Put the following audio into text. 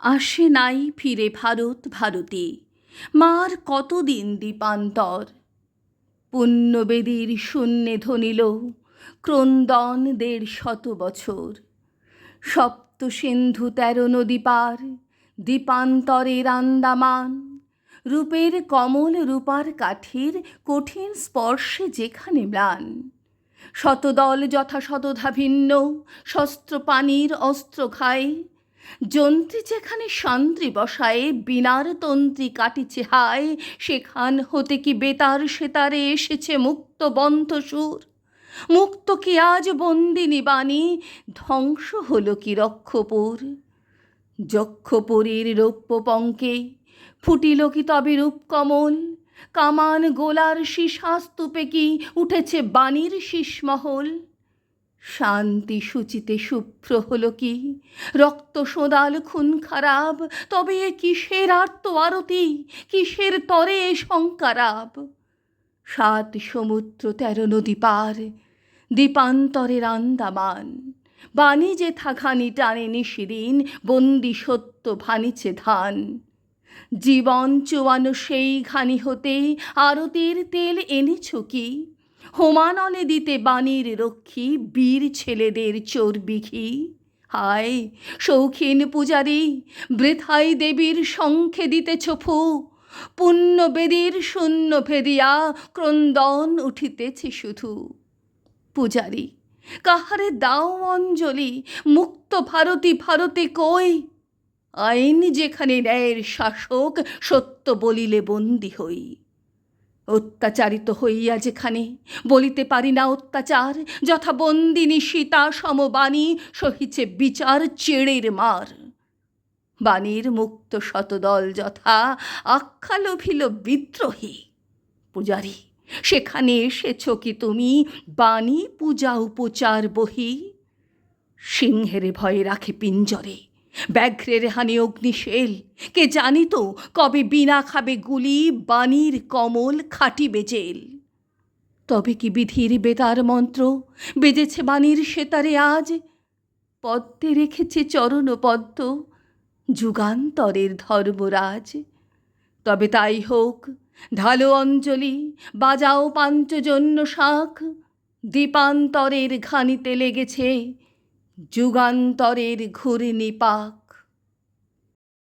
আসে নাই ফিরে ভারত ভারতী। মার কতদিন দীপান্তর? পুণ্যবেদীর শূন্যে ধনিল ক্রন্দন দেড় শত বছর। সপ্ত সিন্ধু তেরো নদী পার, দীপান্তরের আন্দামান। রূপের কমল রূপার কাঠির কঠিন স্পর্শে যেখানে ম্লান। শতদল যথা শতধা ভিন্ন শস্ত্র পানির অস্ত্র খায় যন্ত্রী যেখানে শান্ত্রী বসায়, বিনার তন্ত্রী কাটিছে হায়, সেখান হতে কি বেতার সেতারে এসেছে মুক্ত বন্ধ সুর মুক্ত কি আজ বন্দিনী বাণী? ধ্বংস হলো কি রক্ষপুর? যক্ষপুরীর রৌপ্য পঙ্কে ফুটিল কি তবে রূপকমল? কামান গোলার শীষাস্তূপে কি উঠেছে বাণীর শীষমহল? শান্তি সূচিতে শুভ্র হল কি? রক্ত সোঁদাল, খুন খারাপ, তবে এ কিসের আর্ত আরতি? কিসের তরে এ সাত সমুদ্র তেরো নদী পার দ্বীপান্তরের আন্দামান। বাণী যে থাখানি টানে নিশিদিন, বন্দি সত্য ভানিছে ধান। জীবন চুয়ানো সেই ঘানি হতে, আরতির তেল এনেছ কি? হোমানলে দিতে বাণীর রক্ষী, বীর ছেলেদের চর্বিঘি হায়, শৌখিন পূজারি, বৃথাই দেবীর শঙ্খে দিতেছ পুণ্য বেদীর শূন্য ভেদিয়া ক্রন্দন উঠিতেছে শুধু। পূজারি, কাহারে দাও অঞ্জলি, মুক্ত ভারতী ভারতে কই? আইন যেখানে ন্যায়ের শাসক সত্য বলিলে বন্দী হই। অত্যাচারিত হইয়া যেখানে বলিতে পারি না অত্যাচার যথা বন্দিনী সীতা সমবাণী সহিছে বিচার চেড়ের মার। বাণীর মুক্ত শতদল যথা আখ্যা লোভিল বিদ্রোহী। পূজারী, সেখানে এসেছ কি তুমি? বাণী পূজা উপচার বহি। সিংহের ভয়ে রাখে পিঞ্জরে ব্যাঘ্রের হানি অগ্নিশেল। কে জানিত কবে বিনা খাবে গুলি বাণীর কমল খাটিবে জেল। তবে কি বিধির বেতার মন্ত্র? বেজেছে বাণীর সেতারে আজ। পদ্মে রেখেছে চরণ পদ্ম, যুগান্তরের ধর্মরাজ। তবে তাই হোক, ঢালো অঞ্জলি, বাজাও পাঞ্চজন্য শাখ দীপান্তরের ঘানিতে লেগেছে যুগান্তরের ঘূর্ণি পাক